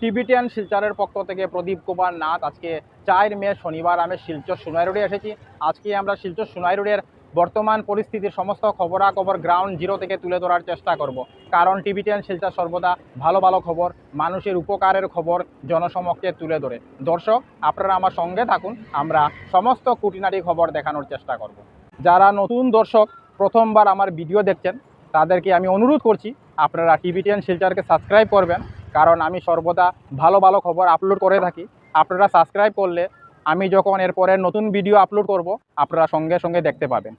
Tibetan শিলচরের পক্ষ থেকে প্রদীপ কুমার নাথ। আজকে চার মে শনিবার আমি শিলচর সোনাই রোডে এসেছি। আজকে আমরা শিলচর সোনাই রোডের বর্তমান পরিস্থিতির সমস্ত খবরাখবর গ্রাউন্ড জিরো থেকে তুলে ধরার চেষ্টা করব। কারণ টিবিটিয়ান শিলচর সর্বদা ভালো ভালো খবর, মানুষের উপকারের খবর জনসমক্ষে তুলে ধরে। দর্শক, আপনারা আমার সঙ্গে থাকুন, আমরা সমস্ত খুঁটিনাটি খবর দেখানোর চেষ্টা করব। যারা নতুন দর্শক, প্রথমবার আমার ভিডিও দেখছেন, তাদেরকে আমি অনুরোধ করছি, আপনারা টিভিটিএন শিলচারকে সাবস্ক্রাইব করবেন কারণ আমি সর্বদা ভালো ভালো খবর আপলোড করে থাকি। আপনারা সাবস্ক্রাইব করলে আমি যখন এরপরে নতুন ভিডিও আপলোড করব, আপনারা সঙ্গে সঙ্গে দেখতে পাবেন।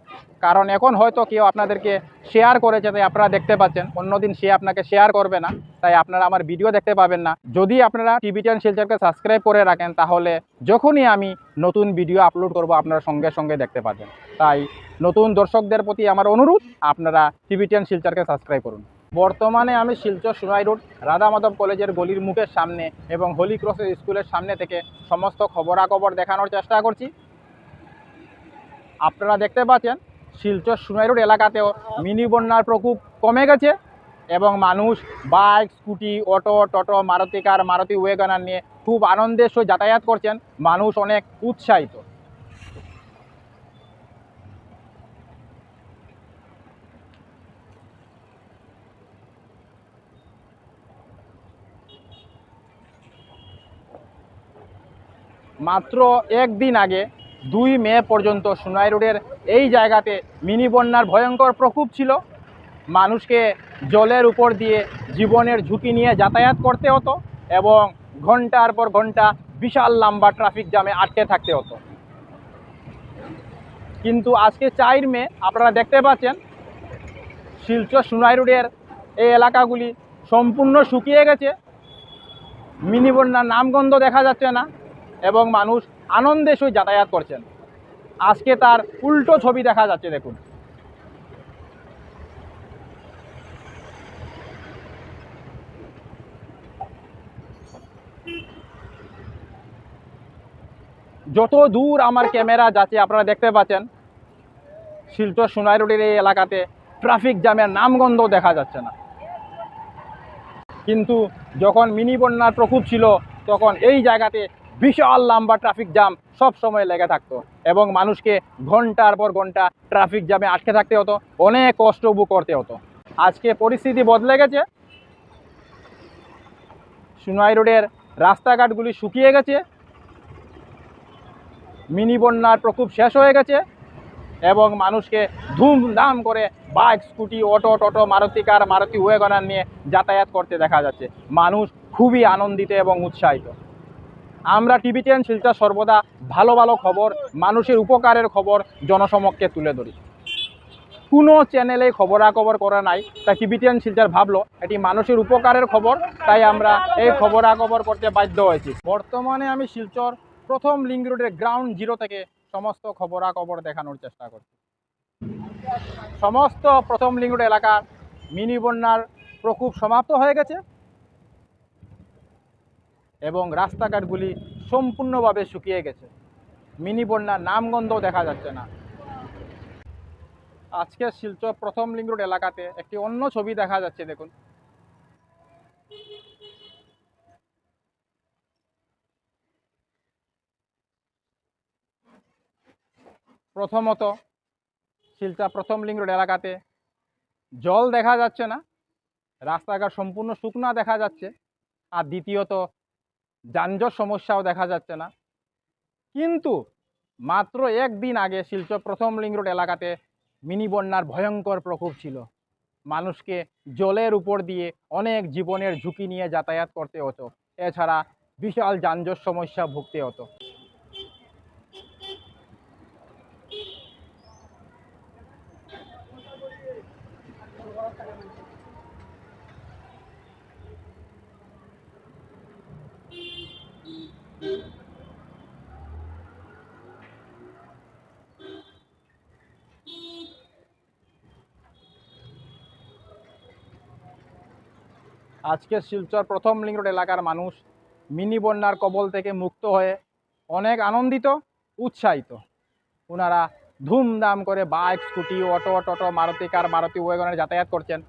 কারণ এখন হয়তো কেউ আপনাদেরকে শেয়ার করেছে, তাই আপনারা দেখতে পাচ্ছেন। অন্যদিন সে আপনাকে শেয়ার করবে না, তাই আপনারা আমার ভিডিও দেখতে পাবেন না। যদি আপনারা টিভি টিভিটিএন শিলচারকে সাবস্ক্রাইব করে রাখেন, তাহলে যখনই আমি নতুন ভিডিও আপলোড করব, আপনারা সঙ্গে সঙ্গে দেখতে পাবেন। তাই নতুন দর্শকদের প্রতি আমার অনুরোধ, আপনারা টিভি টিভিটিএন শিলচরকে সাবস্ক্রাইব করুন। বর্তমানে আমি শিলচর সুরাই রোড রাধা মাধব কলেজের গলির মুখের সামনে এবং হোলি ক্রস স্কুলের সামনে থেকে সমস্ত খবরাখবর দেখানোর চেষ্টা করছি। আপনারা দেখতে পাচ্ছেন, শিলচর সুনাই রোড এলাকাতেও মিনি বন্যার প্রকোপ কমে গেছে এবং মানুষ bike, scooty, auto, toto, Maruti car, Maruti WagonR নিয়ে খুব আনন্দের সহিত যাতায়াত করছেন। মানুষ অনেক উৎসাহিত। মাত্র একদিন আগে দুই মে পর্যন্ত সোনাই রোডের এই জায়গাতে মিনি বন্যার ভয়ঙ্কর প্রকোপ ছিল। মানুষকে জলের উপর দিয়ে জীবনের ঝুঁকি নিয়ে যাতায়াত করতে হতো এবং ঘণ্টার পর ঘণ্টা বিশাল লম্বা ট্রাফিক জ্যামে আটকে থাকতে হতো। কিন্তু আজকে চার মে, আপনারা দেখতে পাচ্ছেন, শিলচর সোনাই রোডের এই এলাকাগুলি সম্পূর্ণ শুকিয়ে গেছে। মিনি বন্যার নামগন্ধ দেখা যাচ্ছে না। এবং মানুষ আনন্দে সই যাতায়াত করছেন। আজকে তার উল্টো ছবি দেখা যাচ্ছে, দেখুন। যত দূর আমার ক্যামেরা যাচ্ছে, আপনারা দেখতে পাচ্ছেন, শিলচর সোনাই রোডের এই এলাকাতে ট্রাফিক জ্যামের নামগন্ধ দেখা যাচ্ছে না। কিন্তু যখন মিনি বন্যার প্রকোপ ছিল, তখন এই জায়গাতে বিশাল লম্বা ট্রাফিক জ্যাম সব সময় লেগে থাকতো এবং মানুষকে ঘণ্টার পর ঘণ্টা ট্রাফিক জ্যামে আটকে থাকতে হতো, অনেক কষ্ট ভোগ করতে হতো। আজকে পরিস্থিতি বদলে গেছে। সুনাই রোডের রাস্তাঘাটগুলি শুকিয়ে গেছে। মিনি বন্যার প্রকোপ শেষ হয়ে গেছে এবং মানুষকে ধুমধাম করে bike, scooty, auto, toto, Maruti car, Maruti WagonR নিয়ে যাতায়াত করতে দেখা যাচ্ছে। মানুষ খুবই আনন্দিত এবং উৎসাহিত। আমরা টিভি টেন শিলচর সর্বদা ভালো ভালো খবর, মানুষের উপকারের খবর জনসমক্ষে তুলে ধরি। কোনো চ্যানেলে খবরাখবর করা নাই, তাই টিভি টেন শিলচর ভাবলো, এটি মানুষের উপকারের খবর, তাই আমরা এই খবরাখবর করতে বাধ্য হয়েছি। বর্তমানে আমি শিলচর প্রথম লিঙ্ক রোডের গ্রাউন্ড জিরো থেকে সমস্ত খবরাখবর দেখানোর চেষ্টা করছি। সমস্ত প্রথম লিঙ্ক রোড এলাকার মিনি বন্যার প্রকোপ সমাপ্ত হয়ে গেছে। এবং রাস্তাঘাটগুলি সম্পূর্ণভাবে শুকিয়ে গেছে। মিনি বন্যার নামগন্ধ দেখা যাচ্ছে না। আজকে শিলচর প্রথম লিঙ্ক রোড এলাকাতে একটি অন্য ছবি দেখা যাচ্ছে, দেখুন। প্রথমত শিলচর প্রথম লিঙ্ক রোড এলাকাতে জল দেখা যাচ্ছে না। রাস্তাঘাট সম্পূর্ণ শুকনা দেখা যাচ্ছে। আর দ্বিতীয়ত যানজট সমস্যাও দেখা যাচ্ছে না। কিন্তু মাত্র একদিন আগে শিলচর প্রথম লিং রোড এলাকাতে মিনি বন্যার ভয়ঙ্কর প্রকোপ ছিল। মানুষকে জলের উপর দিয়ে অনেক জীবনের ঝুঁকি নিয়ে যাতায়াত করতে হতো। এছাড়া বিশাল যানজট সমস্যা ভুগতে হতো। আজকে শিলচর প্রথম লিঙ্ক রোড এলাকার মানুষ মিনি বন্যার কবল থেকে মুক্ত হয়ে অনেক আনন্দিত, উৎসাহিত। ওনারা ধুমধাম করে bike scooty auto toto Maruti car Maruti WagonR যাতায়াত করছেন।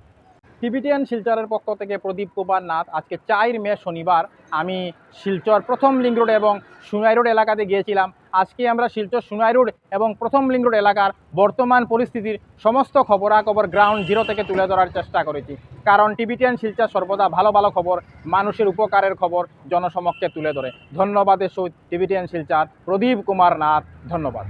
টিবিটিয়ান শিলচরের পক্ষ থেকে প্রদীপ কুমার নাথ। আজকে চার মে শনিবার আমি শিলচর প্রথম লিঙ্ক রোড এবং সুনাই রোড এলাকাতে গিয়েছিলাম। আজকে আমরা শিলচর, সুনাই রোড এবং প্রথম লিঙ্ক রোড এলাকার বর্তমান পরিস্থিতির সমস্ত খবরাখবর গ্রাউন্ড জিরো থেকে তুলে ধরার চেষ্টা করেছি। কারণ টিবিটিয়ান শিলচর সর্বদা ভালো ভালো খবর, মানুষের উপকারের খবর জনসমক্ষে তুলে ধরে। ধন্যবাদের সহিত টিবিটিয়ান শিলচর, প্রদীপ কুমার নাথ, ধন্যবাদ।